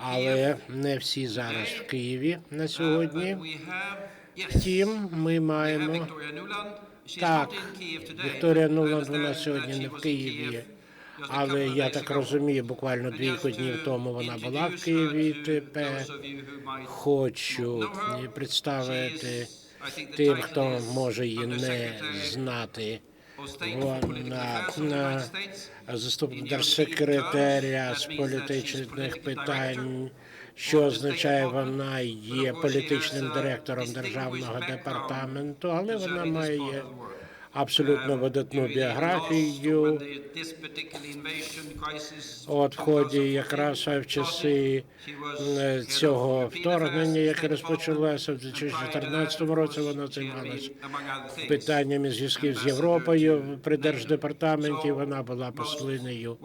Але не всі зараз в Києві на сьогодні. Втім, ми маємо так. Вікторія Нуланд вона сьогодні не в Києві. Але я так розумію, буквально дві just дні to тому вона була в Києві. Тепер хочу представити тим, хто може її не знати. Вона заступник держсекретаря з політичних питань, що означає, вона є політичним директором державного департаменту, але вона має абсолютно Um, видатну біографію. От в ході 2014 якраз в часи е, цього вторгнення, яке розпочалося в Department, and 2014 prior to that, році, вона things, питаннями зв'язків з Європою при держдепартаменті. Вона була послинею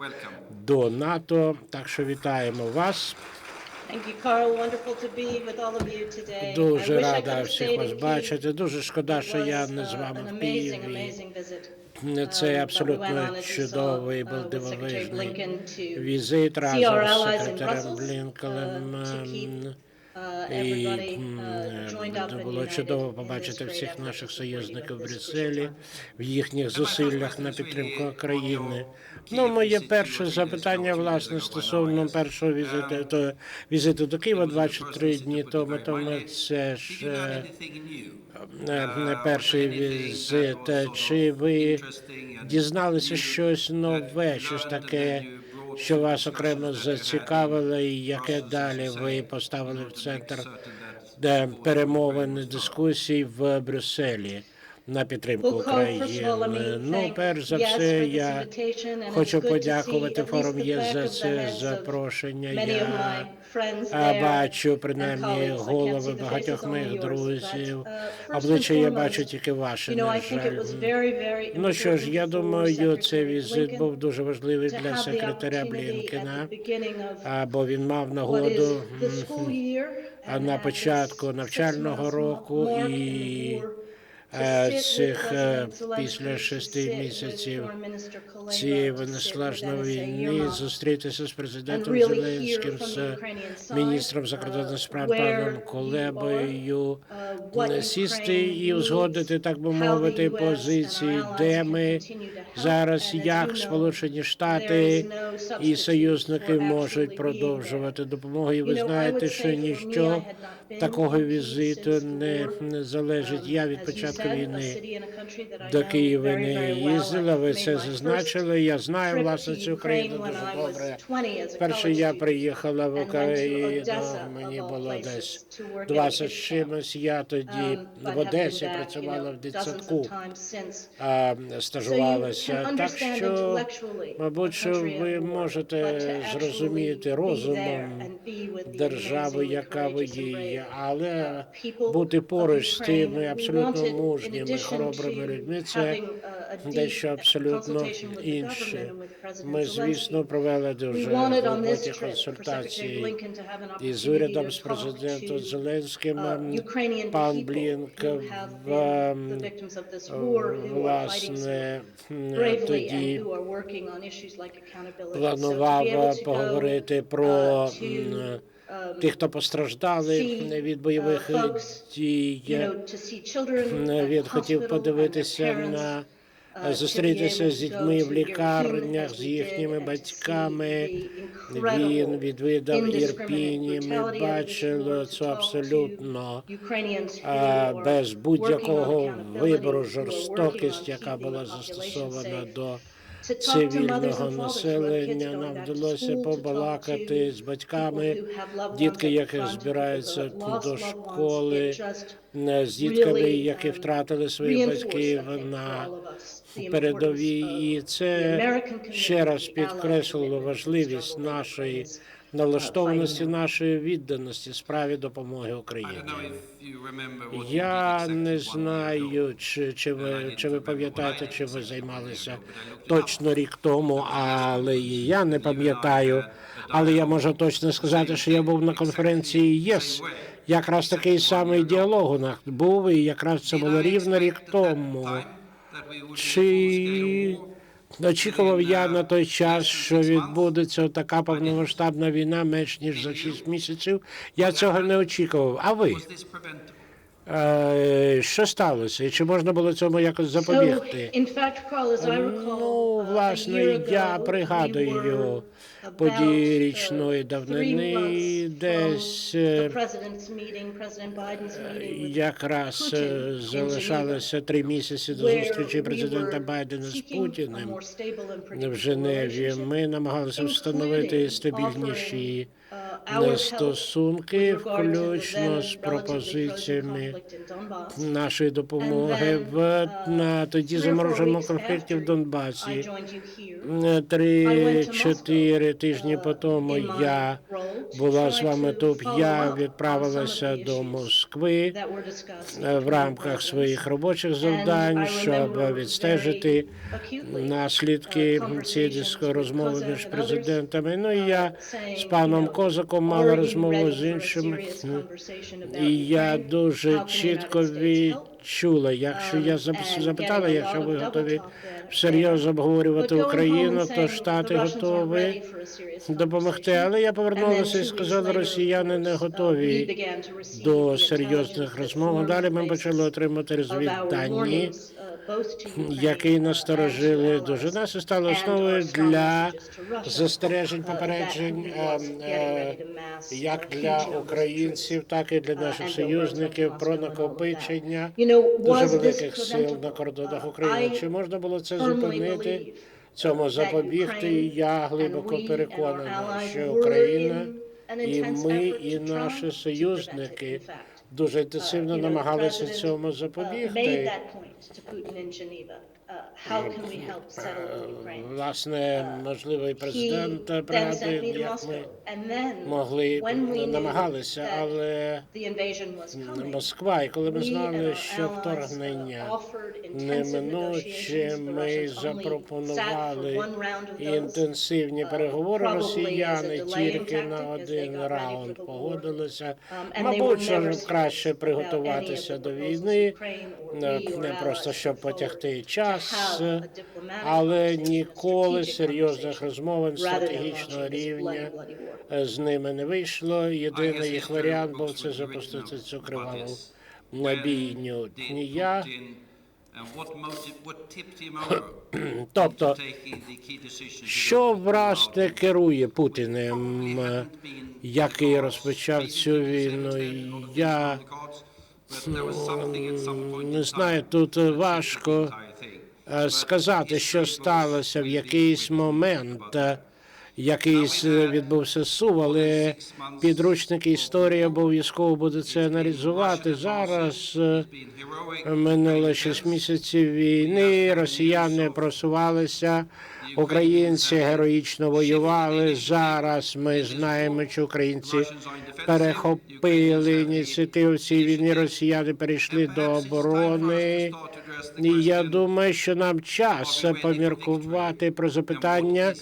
до НАТО. Так що вітаємо вас. Thank you, Carl. Wonderful to be with all of you today. Дуже рада всіх вас бачити. Дуже шкода, що я не з uh, вами в Києві. Це Um, абсолютно чудовий був uh, дивовижний візит разом з секретарем Brussels, І joined up and було чудово побачити всіх наших союзників в Брюсселі в їхніх зусиллях на підтримку України. Ну, моє перше запитання, власне, стосовно першого візиту, то візиту до Києва 23 дні тому. Тому це ж е, е, не Uh, перший візит. Чи ви дізналися щось нове, щось таке, що вас окремо зацікавило, і яке далі ви поставили в центр перемовин дискусій в Брюсселі на підтримку України. Ну, перш за все, я хочу подякувати форум ЄС за це запрошення. Я бачу принаймні голови багатьох моїх друзів. uh, Обличчя я бачу тільки ваше, на жаль. Ну що ж, я думаю, цей візит був дуже важливий для секретаря Блінкена, бо він мав нагоду на початку навчального року і е, цих е, після шести місяців цієї NSA війни зустрітися з президентом Зеленським, з міністром uh, закордонних справ паном Колебою, uh, сісти і узгодити, так би мовити, позиції, де ми зараз, як Сполучені Штати і союзники можуть продовжувати допомогу. І ви знаєте, що ніщо been такого візиту не залежить. Я від Um, початку війни до Києва не їздила. Ви це зазначили. Я знаю власне цю країну дуже добре. 20 as a Перше я приїхала в Україну, мені було десь to work at a 20 kids з camp. чимось. Я тоді Um, в Одесі працювала в дитсадку, стажувалася. Так що, мабуть, що ви можете зрозуміти розумом держави, яка ви є, але uh, бути поруч з тими абсолютно мужніми, хоробрими людьми, це дещо абсолютно інше. Ми, звісно, провели дуже глибокі консультації із урядом, з президентом Зеленським. uh, Пан Блінк в, власне тоді планував поговорити про uh, um, тих, хто постраждали від бойових uh, дій. Він хотів подивитися на uh, зустрітися з дітьми в лікарнях, з їхніми батьками. Він відвідав Ірпіні. Ми бачили це абсолютно без будь-якого вибору жорстокість, яка була застосована до Цивільного населення. Нам вдалося побалакати з батьками, дітки, front, збираються до школи, з дітками, які um, втратили своїх батьків на передовій. І це ще раз підкреслило важливість нашої налаштованості, нашої відданості справі допомоги Україні. Я не знаю, чи, чи ви чи ви пам'ятаєте, чи ви займалися точно рік тому, але і я не пам'ятаю. Але я можу точно сказати, що я був на конференції ЄС. Якраз такий самий діалог у нас був, і якраз це було рівно рік тому. Чи Очікував я на той час, що відбудеться така повномасштабна війна менш ніж за 6 місяців. Я цього не очікував. А ви? Що сталося? І чи можна було цьому якось запобігти? Ну, uh, власне, я пригадую події uh, річної давнини, десь е, якраз е, залишалося три місяці до зустрічі президента Байдена з Путіним в Женеві. Ми намагалися встановити стабільніші uh, стосунки, включно з пропозиціями нашої допомоги в uh, на тоді замороженому конфлікті в Донбасі. Три-чотири тижні по тому я була з вами тут. Я відправилася до Москви е, в рамках своїх робочих завдань, щоб відстежити наслідки цієї розмови між президентами. Ну і я з паном Козаком мала розмову з іншими. І я дуже чітко відчула, якщо я запис- запитала, якщо ви готові всерйоз обговорювати Україну, то Штати готові допомогти. Але я повернулася і сказала, росіяни не готові до серйозних розмов. Далі ми почали отримати розвіддані, які насторожили дуже нас і стали основою для застережень, попереджень е, е, як для українців, так і для наших союзників про накопичення дуже великих сил на кордонах України. Чи можна було це зупинити? Цьому запобігти? І Я глибоко переконана, що Україна і ми, і наші союзники дуже інтенсивно намагалися цьому запобігти. Uh? Власне, можливо, і президент to як ми могли намагалися, але Москва, і коли ми знали, що uh, вторгнення неминуче, ми запропонували інтенсивні uh, переговори. Росіяни тільки на один раунд погодилися. Um, Мабуть, що ж краще приготуватися до війни, не просто щоб потягти час, але ніколи серйозних розмовин стратегічного рівня з ними не вийшло. Єдиний їх варіант був це запустити цю криваву набійню. Я, тобто, що war? керує Путіним, е, який розпочав цю війну? 710 І or Я не знаю, тут важко е, сказати, що сталося в якийсь момент. Якийсь е, відбувся сув, але підручники історії обов'язково будуть це аналізувати. Зараз е, минуло шість місяців війни. Росіяни просувалися, українці героїчно воювали. Зараз ми знаємо, що українці перехопили ініціативу цій війні. Росіяни перейшли до оборони. І я думаю, що нам час поміркувати про запитання,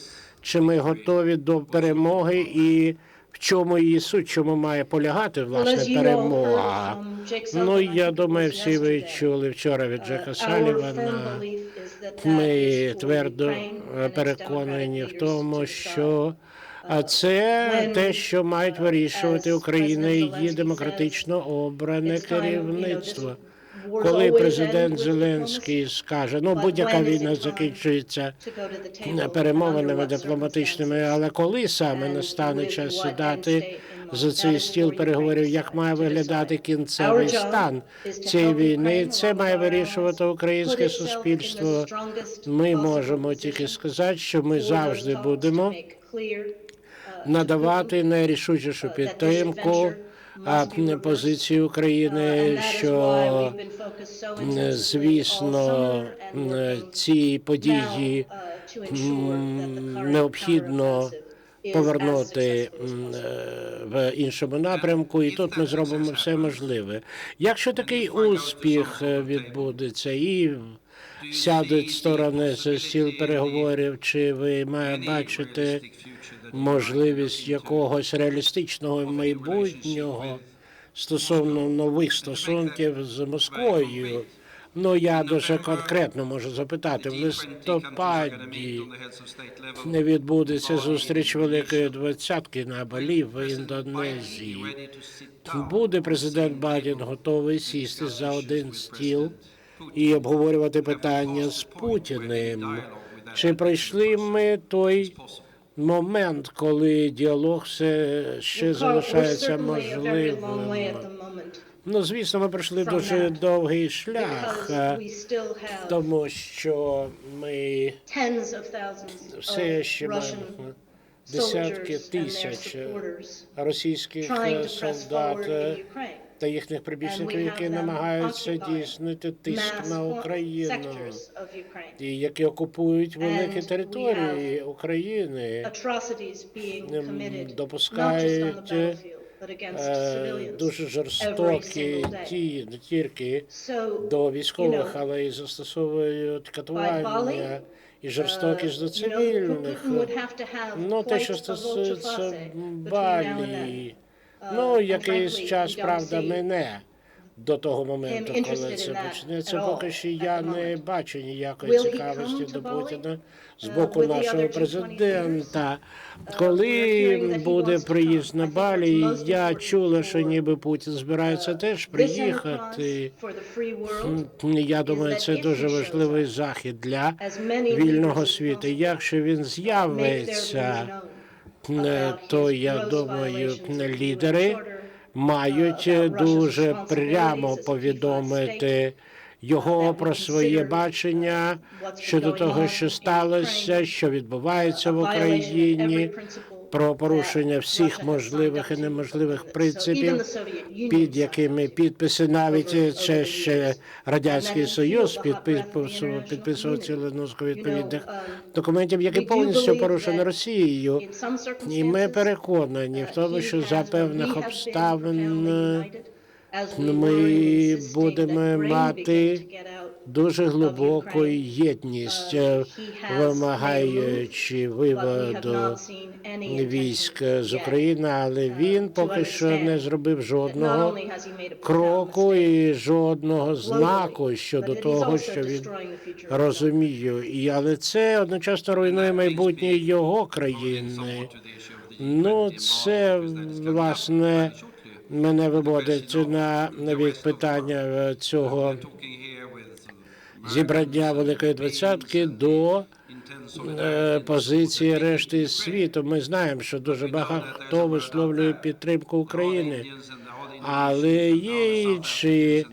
чи ми готові до перемоги і в чому її суть, чому має полягати власне перемога. Jake Ну я думаю, всі ви чули вчора від uh, Джека Салівана. Ми твердо переконані в тому, що а це те, що мають вирішувати Україна і її демократично обране керівництво. Коли президент Зеленський скаже, ну будь-яка війна закінчується перемовинами дипломатичними, але коли саме настане час сідати за цей стіл переговорів, як має виглядати кінцевий стан цієї війни? Це має вирішувати українське суспільство. Ми можемо тільки сказати, що ми завжди будемо uh, надавати найрішучішу uh, підтримку позиції Uh, України, що звісно ці події uh, необхідно повернути е, в іншому напрямку, і тут ми зробимо все можливе. Якщо такий успіх е, відбудеться і сядуть сторони за стіл переговорів, чи ви бачите можливість якогось реалістичного майбутнього стосовно нових стосунків з Москвою? Ну я дуже конкретно можу запитати. В G20 countries are going to meet листопаді не відбудеться зустріч Великої двадцятки на Балі в Індонезії. Буде президент Байден готовий сісти за один стіл. І обговорювати питання з Путіним. Чи пройшли ми той момент, коли діалог все ще залишається можливим? Ну, звісно, ми пройшли дуже довгий шлях, е, тому що ми все ще маємо десятки тисяч е, російських е, солдат е, та їхніх прибічників, які намагаються дійснити тиск на Україну. і які окупують великі території України, Ем, допускають, е, дуже жорстокі дії не тільки до військових, але й застосовують катування і жорстокість до uh, цивільних. Ну, те, що стосується. Балі, Uh, ну, якийсь час, правда, мине до того моменту, коли це почнеться. Поки що я не бачу ніякої цікавості до Путіна з uh, боку нашого президента. Uh, Коли буде приїзд на Балі, я чула, що ніби Путін збирається теж приїхати. Я думаю, це дуже важливий захід для вільного світу. Якщо він з'явиться, то я думаю, лідери мають дуже прямо as a P5 повідомити його про своє бачення щодо того, що сталося, що відбувається в Україні, про порушення всіх можливих і неможливих принципів, під якими підписи навіть це ще радянський союз підписував, підписував цілу know, відповідних um, документів, які повністю порушені Росією. І ми переконані в uh, тому, що за певних обставин ми будемо мати дуже глибоку єдність, Uh, е, вимагаючи виводу військ з. України, але він поки що не зробив жодного кроку і жодного знаку щодо того, що він розуміє. І але це одночасно руйнує майбутнє його країни. Ну, G20 це власне мене виводить на навіть питання е, цього зібрання Великої Двадцятки до е, позиції решти світу. Ми знаємо, що дуже багато хто висловлює підтримку України, але є інші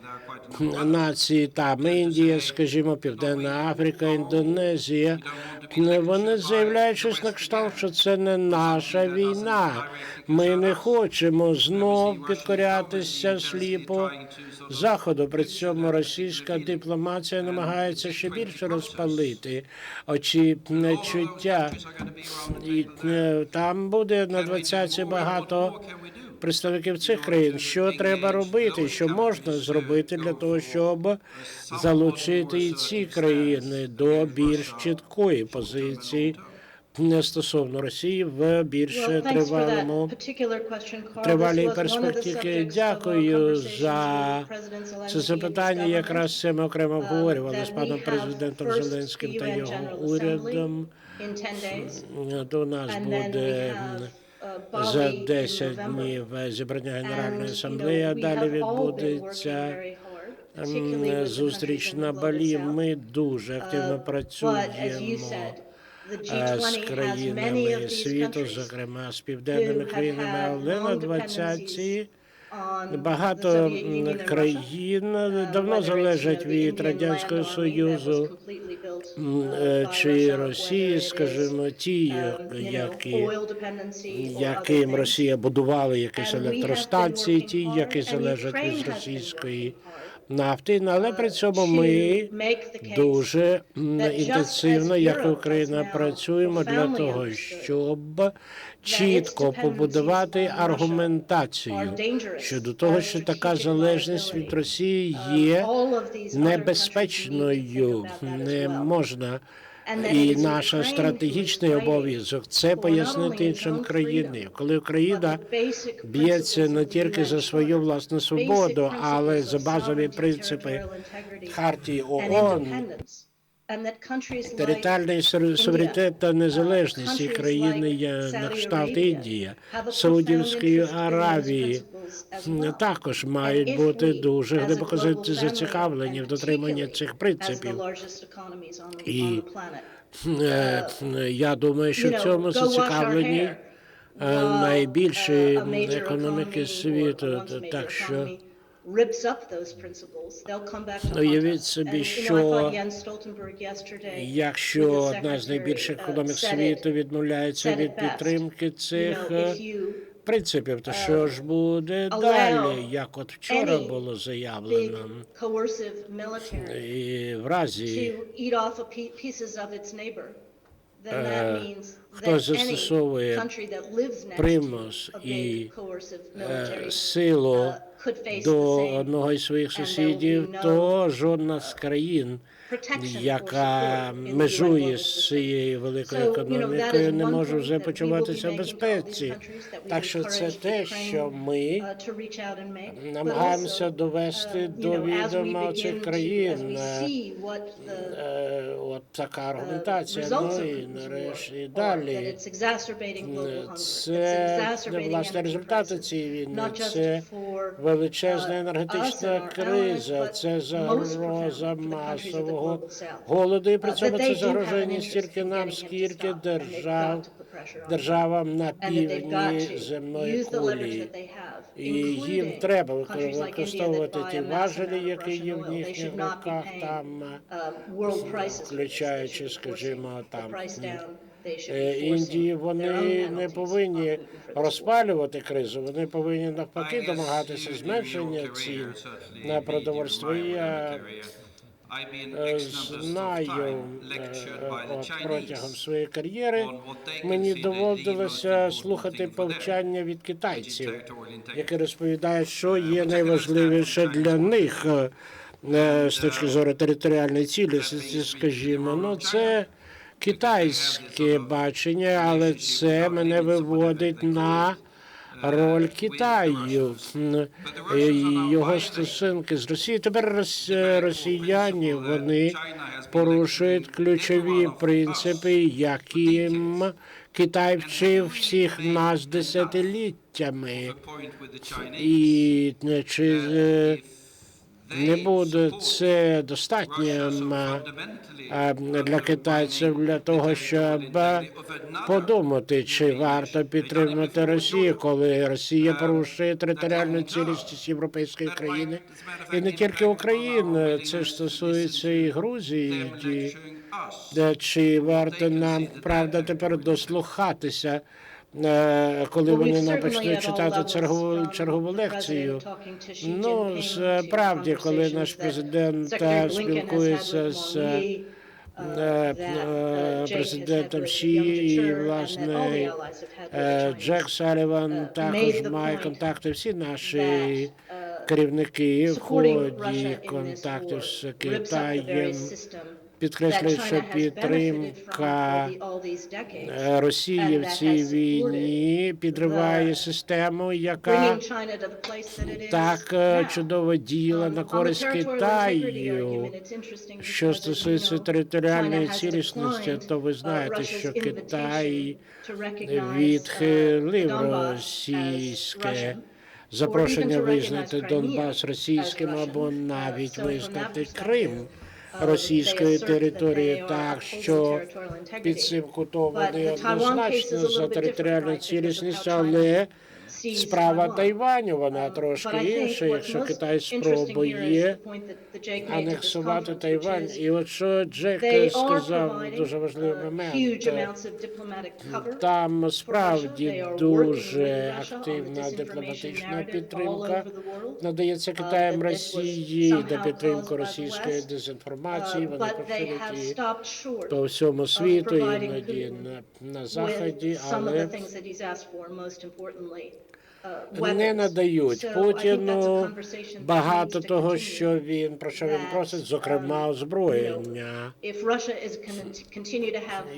нації, там Індія, скажімо, Південна Африка, Індонезія. Вони заявляють щось на кшталт, що це не наша війна. Ми не хочемо знов підкорятися сліпо заходу. При цьому російська дипломатія намагається ще більше розпалити очі нечуття. І е, там буде на 20 багато представників цих країн. Що треба робити? Що можна зробити для того, щоб залучити і ці країни до більш чіткої позиції не стосовно Росії в більш тривалому тривалій перспективі. Дякую за це запитання. Якраз це ми окремо обговорювали з паном президентом Зеленським та його урядом. in 10 days, До нас буде uh, за Bali in 10 November. днів зібрання Генеральної асамблеї. а Далі відбудеться ем, зустріч на Балі. Ми дуже активно Uh, працюємо е, з G20 has many of країнами світу, зокрема з південними країнами, але на long 20 on the Багато країн Uh, давно залежать від радянського союзу uh, е, чи Росії, скажімо, ті, um, які яким. Росія будувала якісь електростанції, ті, які залежать від російської нафти. Ну, Але при uh, цьому ми дуже інтенсивно, як Україна, працюємо для того, щоб чітко побудувати аргументацію щодо того, що така залежність від Росії Uh, є небезпечною. Не можна І наш стратегічний обов'язок це пояснити іншим країнам, коли Україна б'ється не тільки за свою власну свободу, але за базові принципи Хартії ООН, су- суверенітет та незалежність і країни на кшталт a Саудівської Аравії також мають бути дуже глибоко зацікавлені в дотриманні цих принципів. І, Е, Я думаю, що в цьому зацікавлені е, найбільші uh, економіки світу. Так що haunt Уявіть собі, що якщо одна з найбільших uh, економік світу відмовляється від підтримки цих е, принципів, то що ж буде далі, як от вчора було заявлено, і в разі Е, any застосовує примус і е, силу uh, до одного із своїх сусідів, то жодна з країн, яка межує з цією великою економікою, не може вже почуватися в безпеці. Так що це те, що ми uh, намагаємося довести uh, до відома цих країн. е, е, От така аргументація. Ну і нарешті далі. Це власне результати цієї війни. Це величезна uh, енергетична криза, це загроза масового голоду, і при Uh, цьому це interest стільки нам, скільки держав, державам на півдні земної кулі. І їм треба використовувати ті важелі, які є в їхніх руках там. uh, включаючи, скажімо, там, Е, Індії вони не повинні розпалювати кризу, вони повинні навпаки домагатися зменшення цін на продовольство. Я е, знаю е, the от протягом своєї кар'єри. мені доводилося слухати повчання від китайців, які розповідають, що є найважливіше для них з точки зору територіальної цілісності, скажімо. Ну це китайське бачення, але це мене виводить на роль Китаю його стосунки з Росією. Тепер рос- росіяни вони порушують ключові принципи, яким Китай вчив всіх нас десятиліттями. І чи е, не буде це достатнім для китайців для того, щоб подумати, чи варто підтримати Росію, коли Росія порушує територіальну цілісність європейської країни, і не тільки України. Це стосується і Грузії. Чи варто нам правда тепер дослухатися, коли вони нам all читати чергову чергову лекцію? Ну, справді, коли наш президент е, спілкується з е, uh, е, uh, президентом Сі і, власне, е. Джек Саліван uh, також має контакти. Всі наші uh, керівники в ході контактів з Китаєм that що підтримка е, Росії в цій війні підриває систему, яка так е, чудово діяла Um, на користь Китаю. Що стосується територіальної цілісності, то ви uh, знаєте, що Китай uh, відхилив російське запрошення визнати Донбас російським або Uh, навіть визнати Крим uh, they are так що під цим кутом вони однозначно за територіальну цілісність, але справа. Тайваню вона Um, трошки інша, якщо Китай спробує анексувати Тайвань. І от що Джек сказав дуже важливий uh, момент. е. Там справді дуже активна дипломатична підтримка надається uh, Китаєм Росії by the російської дезінформації. Uh, Вони поширюють її по всьому світу, іноді на, на заході, але uh, не надають Путіну багато того, що він про що він просить, зокрема um, озброєння.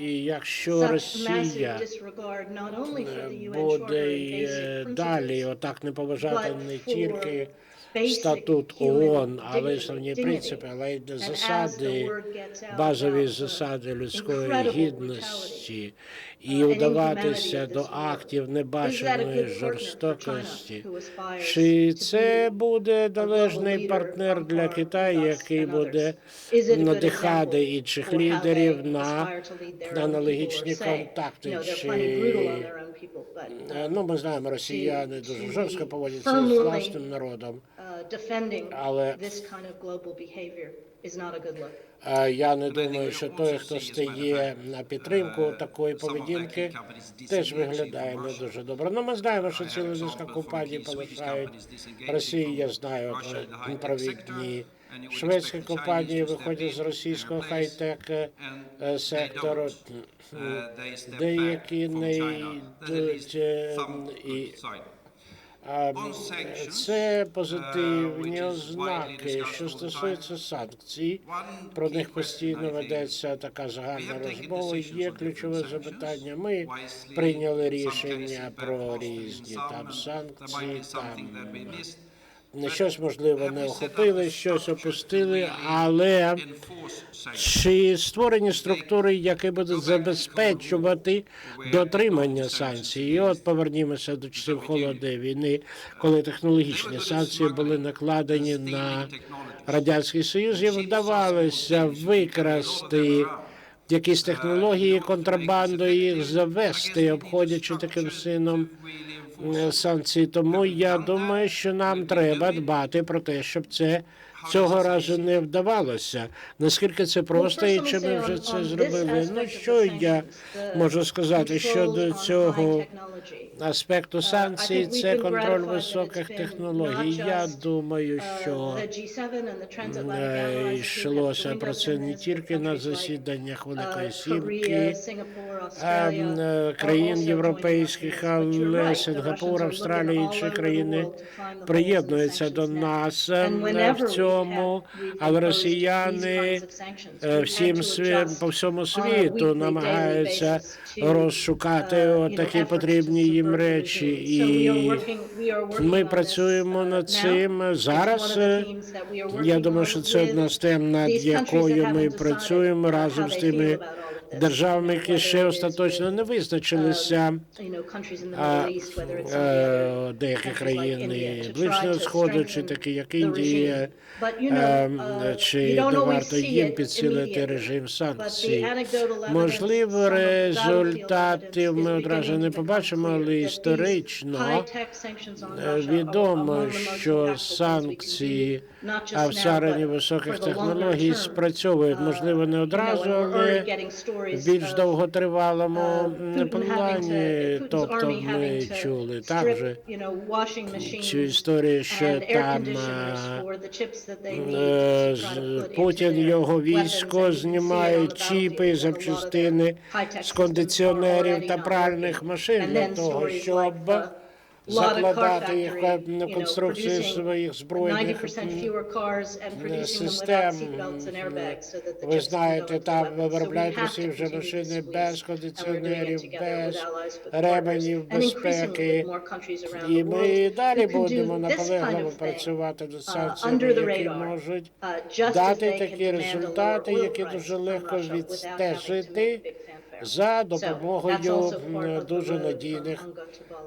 І якщо Росія буде е, далі отак не поважати не тільки статут ООН, але dignity. принципи, але й засади, базові засади людської гідності і uh, вдаватися до актів небаченої жорстокості. Чи це буде належний партнер для Китаю, який буде надихати інших лідерів на аналогічні контакти? Чи Е, uh, ну ми знаємо, росіяни дуже жорстко поводяться з власним народом. Uh, defending Але- this kind of global behavior is not a good look. А Я не думаю, що той, хто стає на підтримку uh, такої поведінки, теж виглядає не дуже добре. Ну, ми знаємо, що example низка компаній полишають Росії. Я знаю high-tech провідні шведські компанії виходять з російського хай-тек е, е, сектору. Uh, Деякі не йдуть е, і Це uh, позитивні ознаки. Що стосується санкцій, про них постійно ведеться така загальна розмова. Є ключове запитання. Ми прийняли рішення про різні там санкції, там щось можливо не охопили, щось опустили, але чи створені структури, які будуть забезпечувати дотримання санкцій? І от повернімося до часів холодної війни, коли технологічні санкції були накладені на радянський союз, їм вдавалося викрасти якісь технології, контрабандою їх завести, обходячи таким чином е, санкції. Тому я думаю, що нам треба дбати про те, щоб це цього разу не вдавалося. Наскільки це просто і чи ми вже це зробили? Ну що я можу сказати щодо цього аспекту санкцій? Це контроль високих технологій. Я думаю, що йшлося про це не тільки на засіданнях Великої Сімки, а, е, країн європейських, але Сингапур, Австралія і інші країни приєднуються до нас в цьому, але росіяни е, всім свім по всьому світу намагаються розшукати такі потрібні їм речі, і ми працюємо над цим. Зараз. е, Я думаю, що це одна з тем, над якою ми працюємо разом з тими державами, які ще остаточно не визначилися. Деякі країни Ближнього Сходу, чи такі як Індія, чи не варто їм підсилити режим санкцій. Можливо, результатів ми одразу не побачимо, але історично е, відомо, що санкції а в царині високих технологій спрацьовують, можливо, не одразу, але в більш довготривалому м, плані. Тобто ми чули також цю історію, що там е, з- Путін його військо знімає чіпи, запчастини з кондиціонерів та пральних машин для того, щоб закладати їх на конструкції своїх збройних м, систем. Ви знаєте, там виробляють усі вже машини без кондиціонерів, без ременів безпеки. І ми далі будемо наполегливо працювати над санкціями, які можуть дати такі результати, які дуже легко відстежити за допомогою дуже надійних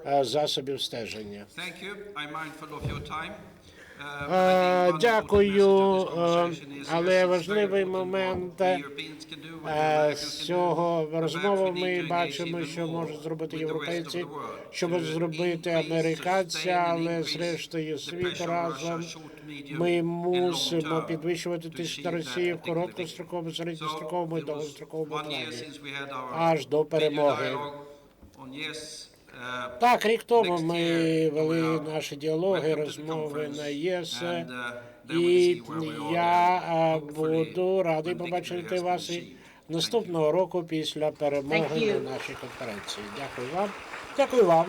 е, засобів стеження. Uh, Е, Дякую, е, але важливий момент е, е, з цього розмови ми бачимо, що можуть зробити європейці, що можуть зробити американці, але зрештою світ разом. Ми мусимо підвищувати тиск на Росію в короткостроковому, середньостроковому і довгостроковому плані. Аж до перемоги. Uh, Так, рік тому ми вели наші діалоги, розмови на ЄС. uh, І я Hopefully, буду радий побачити вас і наступного року після перемоги на нашій конференції. Дякую вам. Дякую вам.